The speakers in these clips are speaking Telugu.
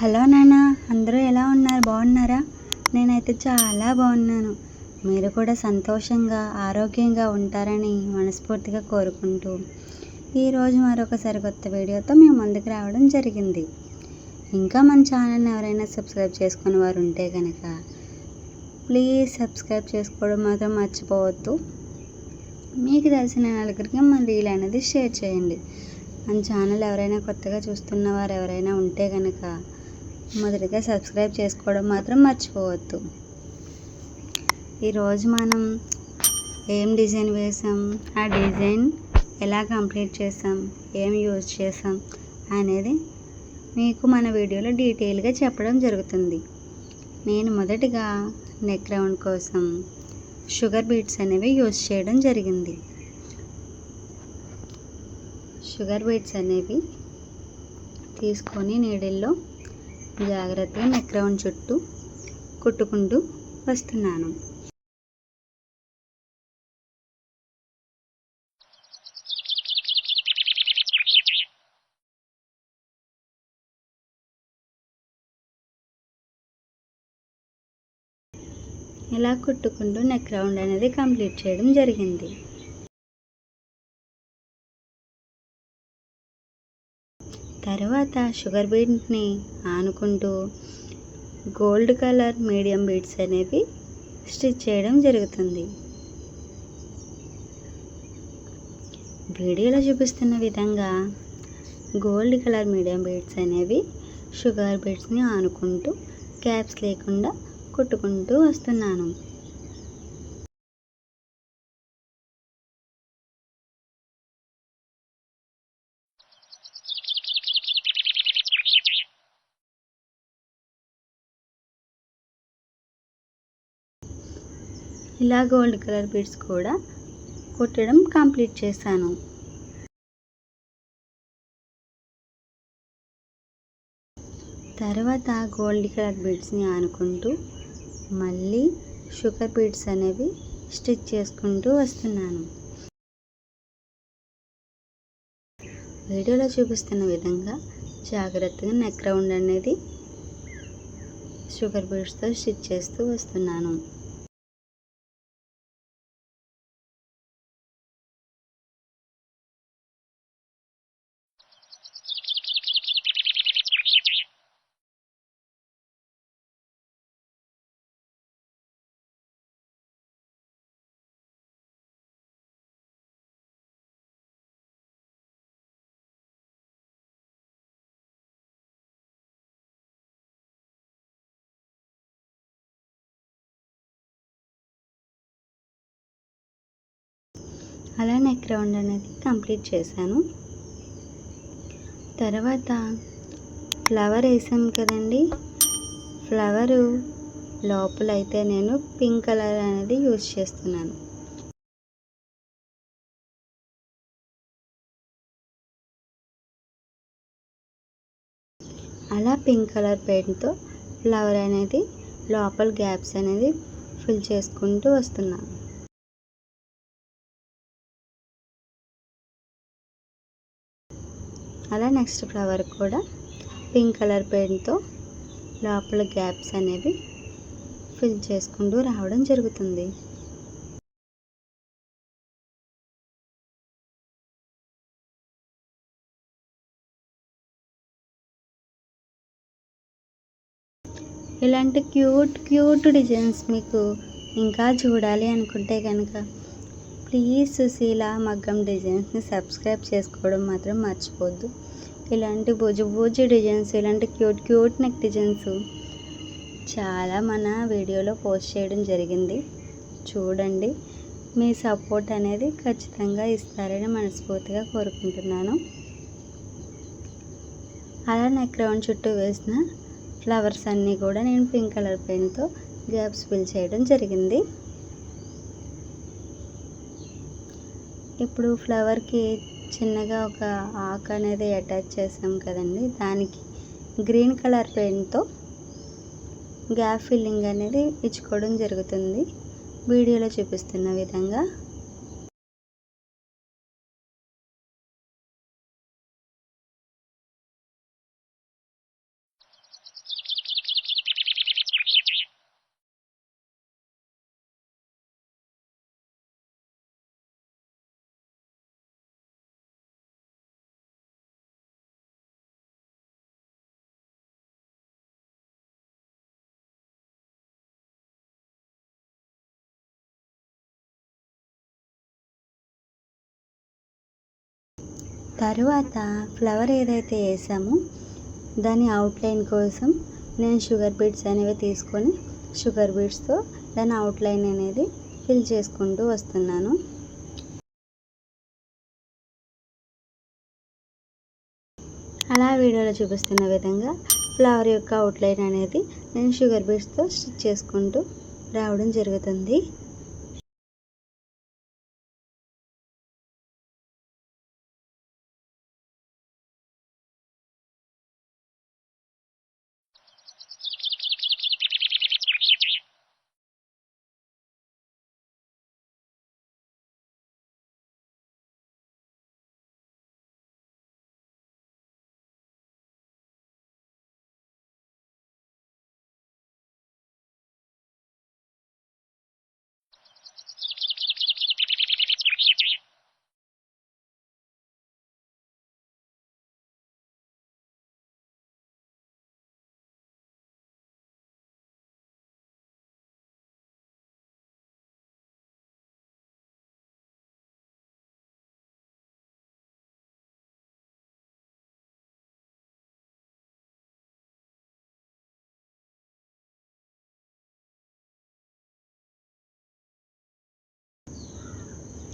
హలో నాన్న అందరూ ఎలా ఉన్నారు? బాగున్నారా? నేనైతే చాలా బాగున్నాను. మీరు కూడా సంతోషంగా ఆరోగ్యంగా ఉంటారని మనస్ఫూర్తిగా కోరుకుంటూ ఈరోజు మరొకసారి కొత్త వీడియోతో మేము ముందుకు రావడం జరిగింది. ఇంకా మన ఛానల్ని ఎవరైనా సబ్స్క్రైబ్ చేసుకుని వారు ఉంటే కనుక ప్లీజ్ సబ్స్క్రైబ్ చేసుకోవడం మాత్రం మర్చిపోవద్దు. మీకు తెలిసిన నలుగురికి మన రీల్ అనేది షేర్ చేయండి. మన ఛానల్ ఎవరైనా కొత్తగా చూస్తున్న వారు ఎవరైనా ఉంటే కనుక మొదటిగా సబ్స్క్రైబ్ చేసుకోవడం మాత్రం మర్చిపోవద్దు. ఈరోజు మనం ఏం డిజైన్ వేసాం? ఆ డిజైన్ ఎలా కంప్లీట్ చేసాం? ఏం యూజ్ చేసాం? అనేది మీకు మన వీడియోలో డీటెయిల్గా చెప్పడం జరుగుతుంది. నేను మొదటిగా నెక్ రౌండ్ కోసం షుగర్ బీట్స్ అనేవి యూజ్ చేయడం జరిగింది. షుగర్ బీట్స్ అనేవి తీసుకొని నీడిల్లో జాగ్రత్తగా నెక్ రౌండ్ చుట్టూ కుట్టుకుంటూ వస్తున్నాను. ఇలా కుట్టుకుంటూ నెక్ రౌండ్ అనేది కంప్లీట్ చేయడం జరిగింది. తర్వాత షుగర్ బీట్ని ఆనుకుంటూ గోల్డ్ కలర్ మీడియం బీడ్స్ అనేవి స్టిచ్ చేయడం జరుగుతుంది. వీడియోలో చూపిస్తున్న విధంగా గోల్డ్ కలర్ మీడియం బీడ్స్ అనేవి షుగర్ బీడ్స్ని ఆనుకుంటూ క్యాప్స్ లేకుండా కుట్టుకుంటూ వస్తున్నాను. ఇలా గోల్డ్ కలర్ బీడ్స్ కూడా కుట్టడం కంప్లీట్ చేశాను. తర్వాత గోల్డ్ కలర్ బీడ్స్ని ఆనుకుంటూ మళ్ళీ షుగర్ బీడ్స్ అనేవి స్టిచ్ చేసుకుంటూ వస్తున్నాను. వీడియోలో చూపిస్తున్న విధంగా జాగ్రత్తగా నెక్ రౌండ్ అనేది షుగర్ బీడ్స్తో స్టిచ్ చేస్తూ వస్తున్నాను. అలా నెక్ రౌండ్ అనేది కంప్లీట్ చేశాను. తర్వాత ఫ్లవర్ వేసాం కదండి. ఫ్లవరు లోపల అయితే నేను పింక్ కలర్ అనేది యూజ్ చేస్తున్నాను. అలా పింక్ కలర్ పెయింట్తో ఫ్లవర్ అనేది లోపల గ్యాప్స్ అనేది ఫిల్ చేసుకుంటూ వస్తున్నాను. అలా నెక్స్ట్ ఫ్లవర్ కూడా పింక్ కలర్ పెయింట్తో లోపల గ్యాప్స్ అనేవి ఫిల్ చేసుకుంటూ రావడం జరుగుతుంది. ఇలాంటి క్యూట్ క్యూట్ డిజైన్స్ మీకు ఇంకా చూడాలి అనుకుంటే కనుక ప్లీజ్ సుశీల మగ్గం డిజైన్స్ని సబ్స్క్రైబ్ చేసుకోవడం మాత్రం మర్చిపోద్దు. ఇలాంటి బుజు బుజు డిజైన్స్ ఇలాంటి క్యూట్ క్యూట్ నెక్ డిజైన్స్ చాలా మన వీడియోలో పోస్ట్ చేయడం జరిగింది. చూడండి మీ సపోర్ట్ అనేది ఖచ్చితంగా ఇస్తారని మనస్ఫూర్తిగా కోరుకుంటున్నాను. అలా నెక్ రౌండ్ చుట్టూ వేసిన ఫ్లవర్స్ అన్నీ కూడా నేను పింక్ కలర్ పెయింట్తో గ్యాప్స్ ఫిల్ చేయడం జరిగింది. ఇప్పుడు ఫ్లవర్కి చిన్నగా ఒక ఆకు అనేది అటాచ్ చేసాం కదండి దానికి గ్రీన్ కలర్ పెయింట్తో గ్యాప్ ఫిల్లింగ్ అనేది ఇచ్చుకోవడం జరుగుతుంది. వీడియోలో చూపిస్తున్న విధంగా తరువాత ఫ్లవర్ ఏదైతే వేసామో దాని అవుట్లైన్ కోసం నేను షుగర్ బీట్స్ అనేవి తీసుకొని షుగర్ బీట్స్తో దాని అవుట్లైన్ అనేది ఫిల్ చేసుకుంటూ వస్తున్నాను. అలా వీడియోలో చూపిస్తున్న విధంగా ఫ్లవర్ యొక్క అవుట్లైన్ అనేది నేను షుగర్ బీట్స్తో స్టిచ్ చేసుకుంటూ రావడం జరుగుతుంది.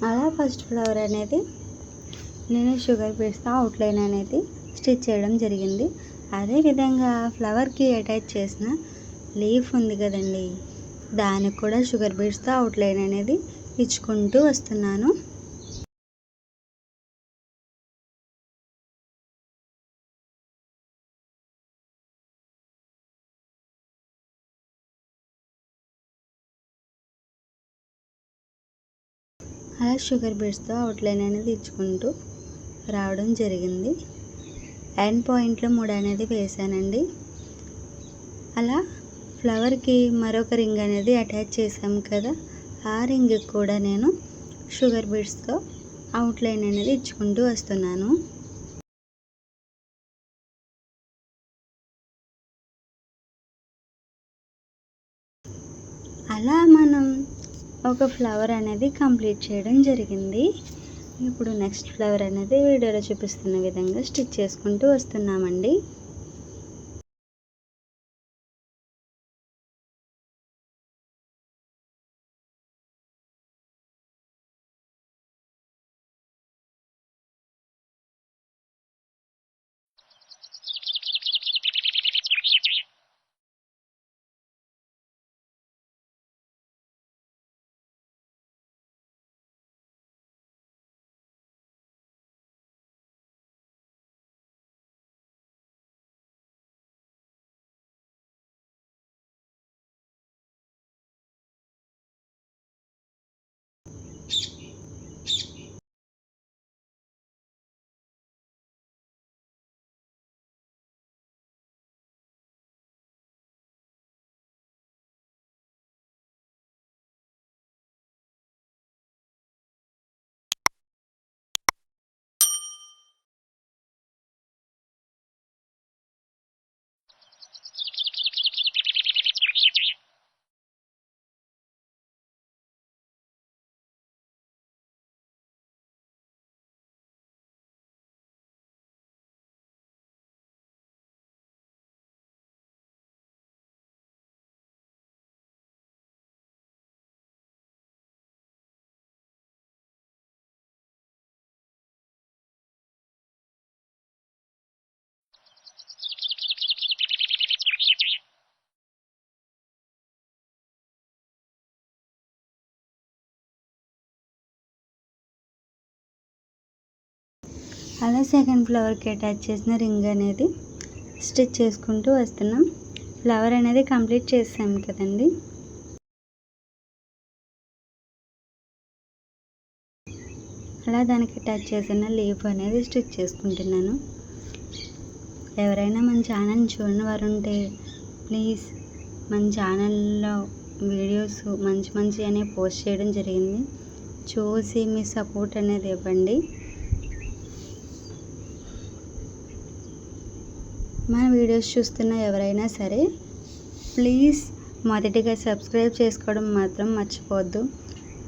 అలా ఫస్ట్ ఫ్లవర్ అనేది నేను షుగర్ బీట్స్తో అవుట్లైన్ అనేది స్టిచ్ చేయడం జరిగింది. అదేవిధంగా ఫ్లవర్కి అటాచ్ చేసిన లీఫ్ ఉంది కదండి దానికి కూడా షుగర్ బీడ్స్తో అవుట్లైన్ అనేది ఇచ్చుకుంటూ వస్తున్నాను. అలా షుగర్ బీడ్స్తో అవుట్లైన్ అనేది ఇచ్చుకుంటూ రావడం జరిగింది. ఎండ్ పాయింట్లో మూడు అనేది వేసానండి. అలా ఫ్లవర్కి మరొక రింగ్ అనేది అటాచ్ చేసాం కదా ఆ రింగ్కి కూడా నేను షుగర్ బీడ్స్తో అవుట్లైన్ అనేది ఇచ్చుకుంటూ వస్తున్నాను అలా మనం ఒక ఫ్లవర్ అనేది కంప్లీట్ చేయడం జరిగింది. ఇప్పుడు నెక్స్ట్ ఫ్లవర్ అనేది వీడియోలో చూపిస్తున్న విధంగా స్టిచ్ చేసుకుంటూ వస్తున్నామండి. అలా సెకండ్ ఫ్లవర్కి అటాచ్ చేసిన రింగ్ అనేది స్టిచ్ చేసుకుంటూ వస్తున్నాం. ఫ్లవర్ అనేది కంప్లీట్ చేసాం కదండి. అలా దానికి అటాచ్ చేసిన లీఫ్ అనేది స్టిచ్ చేసుకుంటున్నాను. ఎవరైనా మన ఛానల్ చూడని వారు ఉంటే ప్లీజ్ మన ఛానల్లో వీడియోస్ మంచి మంచి అనేవి పోస్ట్ చేయడం జరిగింది. చూసి మీ సపోర్ట్ అనేది ఇవ్వండి. మన వీడియోస్ చూస్తున్న ఎవరైనా సరే ప్లీజ్ మొదటిగా సబ్స్క్రైబ్ చేసుకోవడం మాత్రం మర్చిపోవద్దు.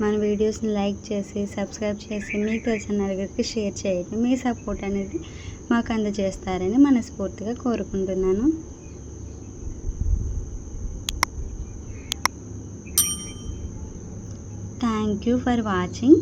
మన వీడియోస్ని లైక్ చేసి సబ్స్క్రైబ్ చేసి మీకు తెలిసిన నలుగురికి షేర్ చేయండి. మీ సపోర్ట్ అనేది మాకు అందజేస్తారని మనస్ఫూర్తిగా కోరుకుంటున్నాను. Thank you for watching